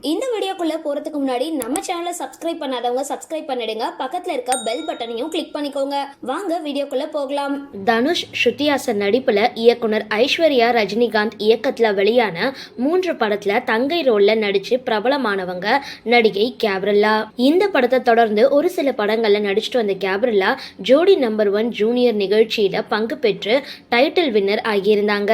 இந்த வீடியோக்குள்ளே போகிறதுக்கு முன்னாடி நம்ம சேனலை சப்ஸ்கிரைப் பண்ணாதவங்க சப்ஸ்கிரைப் பண்ணிடுங்க. பக்கத்தில் இருக்க பெல் பட்டனையும் கிளிக் பண்ணிக்கோங்க. வாங்க வீடியோக்குள்ளே போகலாம். தனுஷ் ஸ்ருதிஹாசன் நடிப்பில் இயக்குனர் ஐஸ்வர்யா ரஜினிகாந்த் இயக்கத்தில் வெளியான மூன்று படத்தில் தங்கை ரோலில் நடித்து பிரபலமானவங்க நடிகை கேப்ரில்லா. இந்த படத்தை தொடர்ந்து ஒரு சில படங்களில் நடிச்சிட்டு வந்த கேப்ரில்லா ஜோடி நம்பர் ஒன் ஜூனியர் நிகழ்ச்சியில் பங்கு பெற்று டைட்டில் வின்னர் ஆகியிருந்தாங்க.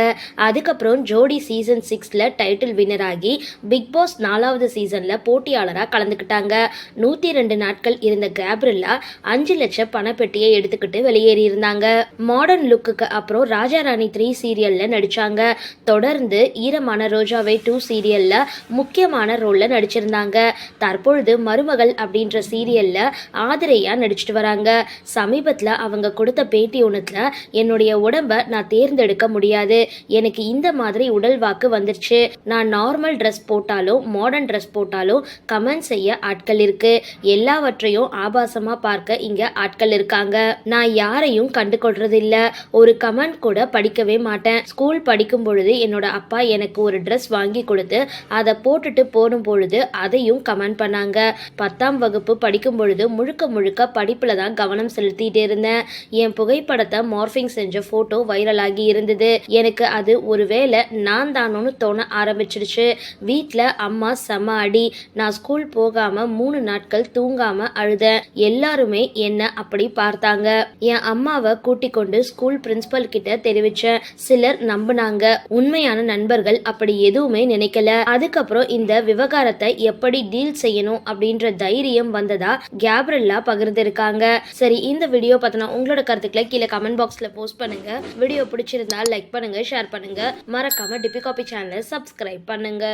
அதுக்கப்புறம் ஜோடி சீசன் சிக்ஸில் டைட்டில் வின்னர் ஆகி பிக் பாஸ் நாலாவது சீசனில் போட்டியாளராக கலந்துக்கிட்டாங்க. நூத்தி ரெண்டு நாட்கள் இருந்த கேப்ரில்லா அஞ்சு லட்சம் பணப்பெட்டியை எடுத்துக்கிட்டு வெளியேறி இருந்தாங்க மாடர்ன் லுக்குக்கு அப்புறம் ராஜா ராணி த்ரீ சீரியல்ல நடிச்சாங்க. தொடர்ந்து ஈரமான ரோஜாவை டூ சீரியல்ல முக்கியமான ரோல்ல நடிச்சிருந்தாங்க. தற்பொழுது மருமகள் அப்படின்ற சீரியல்ல ஆதிரையா நடிச்சிட்டு வராங்க. சமீபத்துல அவங்க கொடுத்த பேட்டி ஒன்றுல என்னுடைய உடம்ப நான் தேர்ந்தெடுக்க முடியாது. எனக்கு இந்த மாதிரி உடல் வாக்கு வந்துருச்சு. நான் நார்மல் ட்ரெஸ் போட்டாலும் மாடர்ன் ட்ரெஸ் போட்டாலும் கமெண்ட் செய்ய ஆட்கள் இருக்கு. எல்லாவற்றையும் ஆபாசமா பார்க்க இங்க ஆட்கள் இருக்காங்க. நான் யாரையும் கண்டுகொள்றது இல்ல ஒரு கமெண்ட் கூட படிக்கவே மாட்டேன். ஸ்கூல் படிக்கும் பொழுது என்னோட அப்பா எனக்கு ஒரு ட்ரெஸ் வாங்கி கொடுத்து அதை போட்டுட்டு போடும் பொழுது அதையும் கமெண்ட் பண்ணாங்க. பத்தாம் வகுப்பு படிக்கும் பொழுது முழுக்க முழுக்க படிப்புல தான் கவனம் செலுத்திட்டே இருந்தேன். என் புகைப்படத்தை மார்பிங் செஞ்ச போட்டோ வைரலாகி இருந்தது. எனக்கு அது ஒருவேளை நான் தானோன்னு தோண ஆரம்பிச்சிடுச்சு. வீட்டில் அம்மா செம அடி. நான் ஸ்கூல் போகாம மூணு நாட்கள் தூங்காம அழுதேன். எல்லாருமே என்ன அப்படி பார்த்தாங்க. என் அம்மாவை கூட்டிக் கொண்டு ஸ்கூல் பிரின்சிபல் கிட்ட தெரிவிச்சேன். சிலர் நம்பினாங்க. உண்மையான நண்பர்கள் அப்படி எதுவுமே நினைக்கல. அதுக்கப்புறம் இந்த விவகாரத்தை எப்படி டீல் செய்யணும் அப்படின்ற தைரியம் வந்ததா கேப்ரல்லா பகிர்ந்திருக்காங்க. சரி இந்த வீடியோ பார்த்தனா உங்களோட கருத்துக்களை கீழே கமெண்ட் பாக்ஸ்ல போஸ்ட் பண்ணுங்க. வீடியோ பிடிச்சிருந்தா லைக் பண்ணுங்க ஷேர் பண்ணுங்க. மறக்காம டிபி காபி சேனலை சப்ஸ்கிரைப் பண்ணுங்க.